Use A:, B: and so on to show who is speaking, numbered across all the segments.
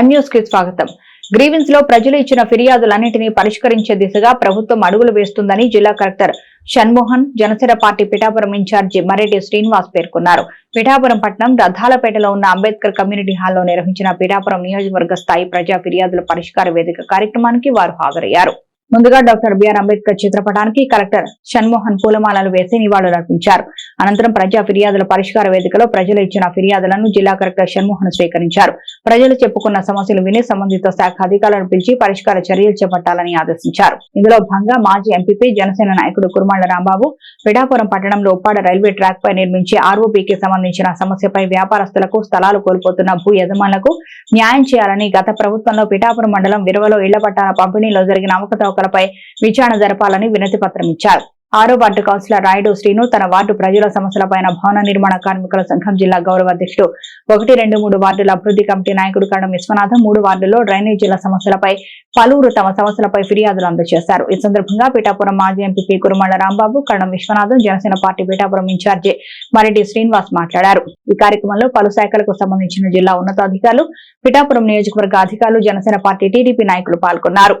A: ఎంన్యూస్కి స్వాగతం. గ్రీవెన్స్లో ప్రజలు ఇచ్చిన ఫిర్యాదులన్నింటినీ పరిష్కరించే దిశగా ప్రభుత్వం అడుగులు వేస్తుందని జిల్లా collector Shanmohan Janasena party Pithapuram in-charge Mareddy Srinivas పేర్కొన్నారు. పిఠాపురం పట్టణం రథాలపేటలో ఉన్న అంబేద్కర్ కమ్యూనిటీ హాల్లో నిర్వహించిన పిఠాపురం నియోజకవర్గ స్థాయి ప్రజా ఫిర్యాదుల పరిష్కార వేదిక కార్యక్రమానికి వారు హాజరయ్యారు. ముందుగా డాక్టర్ బిఆర్ అంబేద్కర్ చిత్రపటానికి కలెక్టర్ షణ్మోహన్ పూలమాలలు వేసి నివాళులర్పించారు అనంతరం ప్రజా ఫిర్యాదుల పరిష్కార వేదికలో ప్రజలు ఇచ్చిన ఫిర్యాదులను జిల్లా కలెక్టర్ షణ్మోహన్ స్వీకరించారు. ప్రజలు చెప్పుకున్న సమస్యలు విని సంబంధిత శాఖ అధికారులను పిలిచి పరిష్కార చర్యలు చేపట్టాలని ఆదేశించారు. ఇందులో భాగంగా మాజీ ఎంపీపీ జనసేన నాయకుడు కురుమాళ్ళ రాంబాబు పిఠాపురం పట్టణంలో ఉప్పాడ రైల్వే ట్రాక్ పై నిర్మించే ఆర్ఓపీకి సంబంధించిన సమస్యపై వ్యాపారస్తులకు స్థలాలు కోల్పోతున్న భూ యజమానులకు న్యాయం చేయాలని గత ప్రభుత్వంలో పిఠాపురం మండలం విరవలో ఇళ్ళ పట్టాల పంపిణీలో జరిగిన అవకతవకలపై విచారణ జరపాలని వినతి పత్రం ఇచ్చారు. ఆరో వార్డు కౌన్సిలర్ రాయుడు శ్రీను తన వార్డు ప్రజల సమస్యలపైన భవన నిర్మాణ కార్మికుల సంఘం జిల్లా గౌరవ అధ్యక్షుడు. ఒకటి రెండు మూడు వార్డుల అభివృద్ధి కమిటీ నాయకుడు కరణం విశ్వనాథం మూడు వార్డుల్లో డ్రైనేజీల సమస్యలపై పలువురు తమ సమస్యలపై ఫిర్యాదులు అందజేశారు. ఈ సందర్భంగా పిఠాపురం మాజీ MP Kurumalla Rambabu Karanam Viswanatham Janasena party Pithapuram in-charge Mareddy Srinivas మాట్లాడారు. ఈ కార్యక్రమంలో పలు శాఖలకు సంబంధించిన జిల్లా ఉన్నతాధికారులు పిఠాపురం నియోజకవర్గ అధికారులు జనసేన పార్టీ టీడీపీ నాయకులు పాల్గొన్నారు.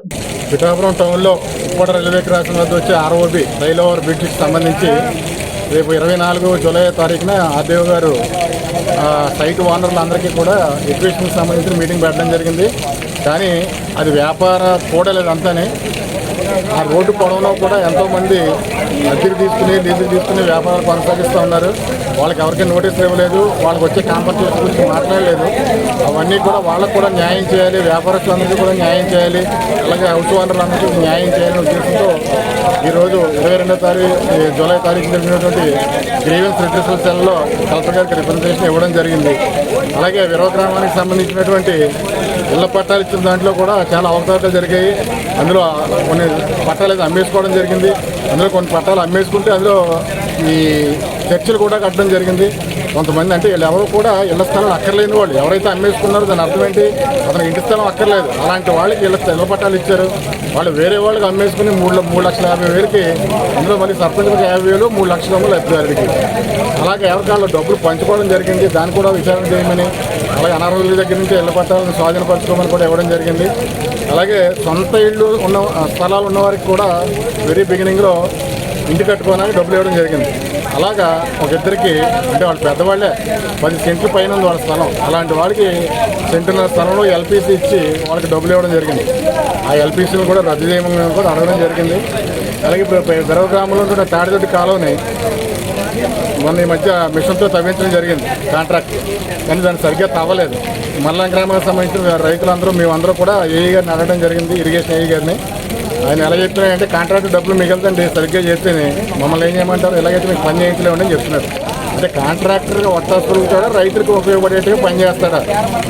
B: పిఠాపురం టౌన్లో రైల్వే క్రాసింగ్ వద్ద వచ్చే ఆర్ఓబి రైల్ ఫ్లైఓవర్ బ్రిడ్జ్కి సంబంధించి రేపు ఇరవై నాలుగు జూలై తారీఖున ఆర్డీఓ గారు సైట్ ఓనర్లందరికీ కూడా ఎడ్యుకేషన్కి సంబంధించిన మీటింగ్ పెట్టడం జరిగింది. కానీ అది వ్యాపార కూడలేదు అంతానే ఆ రోడ్డు పొడవులో కూడా ఎంతోమంది అద్దెలు తీసుకుని లీజులు తీసుకుని వ్యాపారాలు కొనసాగిస్తూ ఉన్నారు. వాళ్ళకి ఎవరికి నోటీసులు ఇవ్వలేదు. వాళ్ళకి వచ్చే కాంపన్సేషన్ గురించి మాట్లాడలేదు. అవన్నీ కూడా వాళ్ళకు కూడా న్యాయం చేయాలి. వ్యాపారస్తులందరికీ కూడా న్యాయం చేయాలి. అలాగే హౌస్ ఓనర్లందరికీ న్యాయం చేయాలనే ఉద్దేశంతో ఈరోజు ఇరవై రెండో తారీఖు జూలై తారీఖు జరిగినటువంటి గ్రీవెన్స్ రిట్రెసల్ సెల్లో కలెక్టర్ గారికి రిప్రజెంటేషన్ ఇవ్వడం జరిగింది. అలాగే విరవ గ్రామానికి సంబంధించినటువంటి ఇళ్ళ పట్టాలు ఇచ్చిన దాంట్లో కూడా చాలా అవకాశాలు జరిగాయి. అందులో కొన్ని పట్టాలు అయితే అమ్మేసుకోవడం జరిగింది. అందులో కొన్ని పట్టాలు అమ్మేసుకుంటే అందులో ఈ చర్చలు కూడా కట్టడం జరిగింది. కొంతమంది అంటే వీళ్ళు ఎవరు కూడా ఇళ్ళ స్థలం అక్కర్లేని వాళ్ళు. ఎవరైతే అమ్మేసుకున్నారో దాని అర్థం ఏంటి? అతనికి ఇంటి స్థలం అక్కర్లేదు. అలాంటి వాళ్ళకి ఇళ్ళ ఇళ్ళ పట్టాలు ఇచ్చారు. వాళ్ళు వేరే వాళ్ళకి అమ్మేసుకుని మూడు మూడు లక్షల యాభై వేలకి అందులో మళ్ళీ సర్పంచ్కి యాభై వేలు మూడు లక్షల రూపాయలు లబ్ధిదారుడికి అలాగే ఎవరికాళ్ళు డబ్బులు పంచుకోవడం జరిగింది. దాన్ని కూడా విచారణ చేయమని అలాగే అనారోగ్యుల దగ్గర నుంచి ఇళ్ళ పట్టాలను స్వాధీనపరచుకోమని కూడా ఇవ్వడం జరిగింది. అలాగే సొంత ఇళ్ళు ఉన్న స్థలాలు ఉన్న వారికి కూడా వెరీ బిగినింగ్లో ఇంటి కట్టుకోవడానికి డబ్బులు ఇవ్వడం జరిగింది. అలాగా ఒక ఇద్దరికి అంటే వాళ్ళు పెద్దవాళ్ళే పది సెంట్లు పైన ఉంది వాళ్ళ స్థలం. అలాంటి వాళ్ళకి సెంటున్నర స్థలంలో ఎల్పిసి ఇచ్చి వాళ్ళకి డబ్బులు ఇవ్వడం జరిగింది. ఆ ఎల్పిసిని కూడా రద్దు చేయమని కూడా అడగడం జరిగింది. అలాగే ఇప్పుడు గర్వ గ్రామంలో ఉన్న తాడిదొడ్డి కాలువని మొన్న ఈ మధ్య మిషన్తో తవ్వించడం జరిగింది కాంట్రాక్ట్. కానీ దాన్ని సరిగ్గా తవ్వలేదు. మల్లం గ్రామానికి సంబంధించిన రైతులందరూ మేమందరూ కూడా ఏఈ గారిని అడగడం జరిగింది ఇరిగేషన్ ఏఈ గారిని. ఆయన ఎలా చెప్తున్నారంటే కాంట్రాక్ట్ డబ్బులు మిగలుతండి సరిగ్గా చేస్తేనే. మమ్మల్ని ఏం చేయమంటారు? ఎలాగైతే మీకు పని చేయించలేమని అని చెప్తున్నారు. అంటే కాంట్రాక్టర్గా ఒత్తాసు కూడా రైతులకు ఉపయోగపడేట్టుగా పనిచేస్తాడా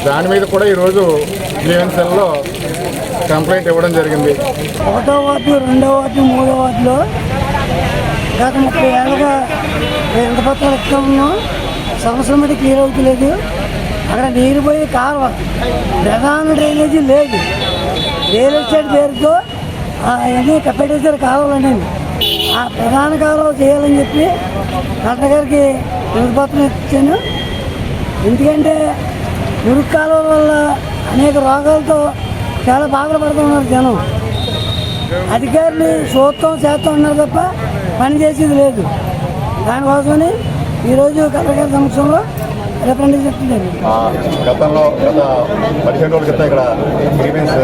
B: దాని మీద కూడా ఈరోజు జీవన్సెల్లో కంప్లైంట్ ఇవ్వడం జరిగింది.
C: ఒకటో వార్డు రెండో వార్డు మూడో వార్డులో గత ముప్పై ఏళ్ళుగా ఎంత పత్రాలు ఎక్కువ ఉన్నాం. సంవత్సరం మీద క్లియర్ అవుతలేదు. అక్కడ నీరు పోయి కాలువ ప్రధాన డ్రైనేజీ లేదు. రియల్ ఎస్టేట్ పేరుతో అవన్నీ కప్పెట్టేసారు కావాలని. ఆ ప్రధాన కాలువ చేయాలని చెప్పి కలెక్టర్ గారికి వినతిపత్రం ఇచ్చాను. ఎందుకంటే మురుగు కాలువల వల్ల అనేక రోగాలతో చాలా బాధలు పడుతున్నారు జనం. అధికారులు చూస్తాం చేస్తాం ఉన్నారు తప్ప పని చేసేది లేదు. దానికోసమని ఈరోజు కలెక్టర్ గారి సమక్షంలో
D: గతంలో గత పదిహేను రోజుల క్రితం ఇక్కడ గ్రీవెన్స్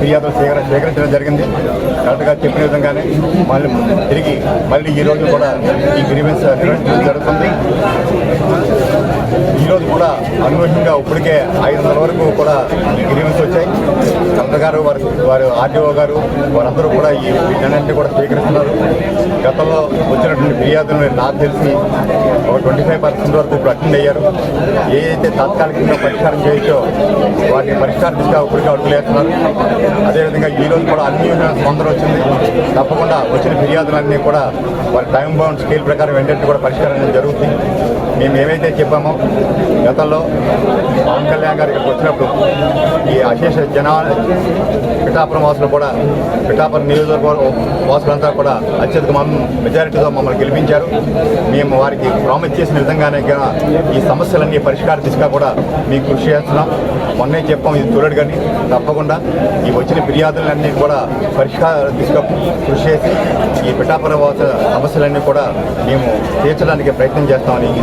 D: ఫిర్యాదులు సేకర సేకరించడం జరిగింది. కరెక్ట్గా చెప్పిన విధంగానే మళ్ళీ తిరిగి మళ్ళీ ఈ రోజు కూడా ఈ గ్రీవెన్స్ నిర్వహించడం జరుగుతుంది. ఈ రోజు కూడా అనూహ్యంగా ఇప్పటికే ఐదు వందల వరకు కూడా గ్రీవెన్స్ వచ్చాయి. కలెక్టర్ గారు వారి వారు ఆర్డీఓ గారు వారందరూ కూడా ఈ వీటన్నింటినీ కూడా స్వీకరిస్తున్నారు. గతంలో వచ్చినటువంటి ఫిర్యాదులు నాకు తెలిసి ఒక ట్వంటీ ఫైవ్ పర్సెంట్ వరకు ఇప్పుడు అటెండ్ అయ్యారు. ఏదైతే తాత్కాలికంగా పరిష్కారం చేయొచ్చో వాటిని పరిష్కారం దిశగా ఇప్పటికే అడుగులు అదేవిధంగా ఈ రోజు కూడా అన్ని స్పందన వచ్చింది. తప్పకుండా వచ్చిన ఫిర్యాదులన్నీ కూడా వారి టైం బౌండ్ స్కేల్ ప్రకారం వెంటనే కూడా పరిష్కారం అనేది జరుగుతుంది. మేము ఏమైతే చెప్పామో గతంలో పవన్ కళ్యాణ్ గారు ఇక్కడికి వచ్చినప్పుడు ఈ అశేష జన పిఠాపురం వాసులు కూడా పిఠాపురం నియోజకవర్గ వాసులంతా కూడా అత్యధిక మెజారిటీతో మమ్మల్ని గెలిపించారు. మేము వారికి ప్రామిస్ చేసిన విధంగానే ఈ సమస్యలన్నీ పరిష్కార దిశగా కూడా మీకు కృషి చేస్తున్నాం. మొన్నే చెప్పాం ఇది చూడడు కానీ తప్పకుండా ఈ వచ్చిన ఫిర్యాదులన్నీ కూడా పరిష్కార దిశగా కృషి చేసి ఈ పిఠాపురం వాస సమస్యలన్నీ కూడా మేము తీర్చడానికి ప్రయత్నం చేస్తామని ఈ